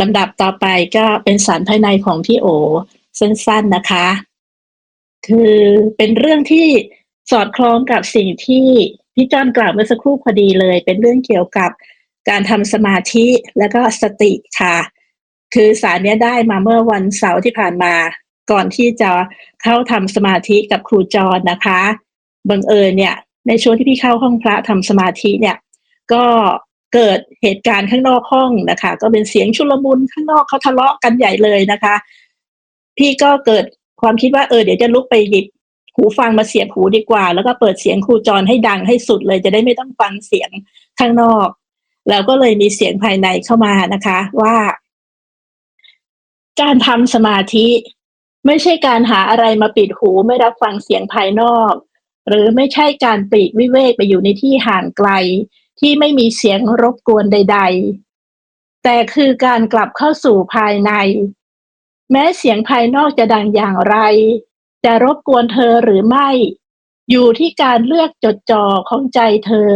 ลำดับต่อไปก็เป็นสารภายในของพี่โอสั้นๆนะคะ คือเป็นเรื่องที่สอดคล้องกับสิ่งที่พี่จอนกล่าวเมื่อสักครู่พอดีเลย เป็นเรื่องเกี่ยวกับการทำสมาธิแล้วก็สติค่ะ คือสารนี้ได้มาเมื่อวันเสาร์ที่ผ่านมา ก่อนที่จะเข้าทำสมาธิกับครูจรนะคะบังเอิญเนี่ย ในช่วงที่พี่เข้าห้องพระทำสมาธิเนี่ย ก็ เกิดเหตุการณ์ข้างนอกห้องนะคะ ก็เป็นเสียงชุลมุนข้างนอกเขาทะเลาะกันใหญ่เลยนะคะ พี่ก็เกิดความคิดว่าเออเดี๋ยวจะลุกไปหยิบหูฟังมาเสียบหูดีกว่า แล้วก็เปิดเสียงครูจรให้ดังให้สุดเลย จะได้ไม่ต้องฟังเสียงข้างนอก แล้วก็เลยมีเสียงภายในเข้ามานะคะ ว่า การทำสมาธิไม่ใช่การหาอะไรมาปิดหูไม่รับฟังเสียงภายนอก หรือไม่ใช่การปลีกวิเวกไปอยู่ในที่ห่างไกล ที่ไม่มีเสียงรบกวนใด ๆ แต่คือการกลับเข้าสู่ภายใน แม้เสียงภายนอกจะดังอย่างไร จะรบกวนเธอหรือไม่ อยู่ที่การเลือกจดจ่อของใจเธอ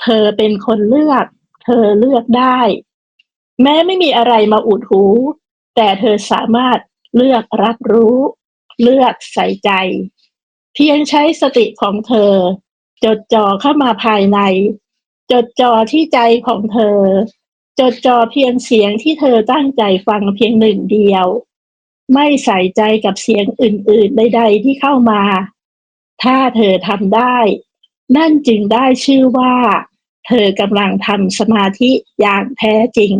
เธอเป็นคนเลือก เธอเลือกได้ แม้ไม่มีอะไรมาอุดหู แต่เธอสามารถเลือกรับรู้ เลือกใส่ใจ เพียงใช้สติของเธอ จดจ่อเข้ามาภายใน จดจ่อที่ใจของเธอ จดจ่อเพียงเสียงที่เธอตั้งใจฟังเพียงหนึ่งเดียว ไม่ใส่ใจกับเสียงอื่นๆใดๆที่เข้ามา ถ้าเธอทำได้ นั่นจึงได้ชื่อว่า เธอกำลังทำสมาธิอย่างแท้จริง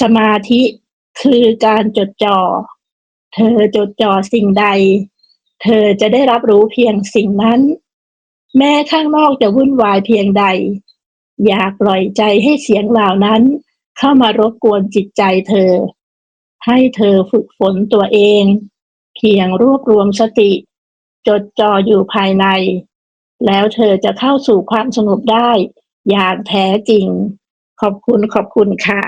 สมาธิคือการจดจ่อ เธอจดจ่อสิ่งใด เธอจะได้รับรู้เพียงสิ่งนั้น แม้ข้างนอกจะวุ่นวายเพียงใด อย่าปล่อยใจให้เสียงเหล่านั้น เข้ามารบกวนจิตใจเธอ ให้เธอฝึกฝนตัวเอง เพียงรวบรวมสติ จดจ่ออยู่ภายใน แล้วเธอจะเข้าสู่ความสงบได้ อย่างแท้จริง ขอบคุณขอบคุณค่ะ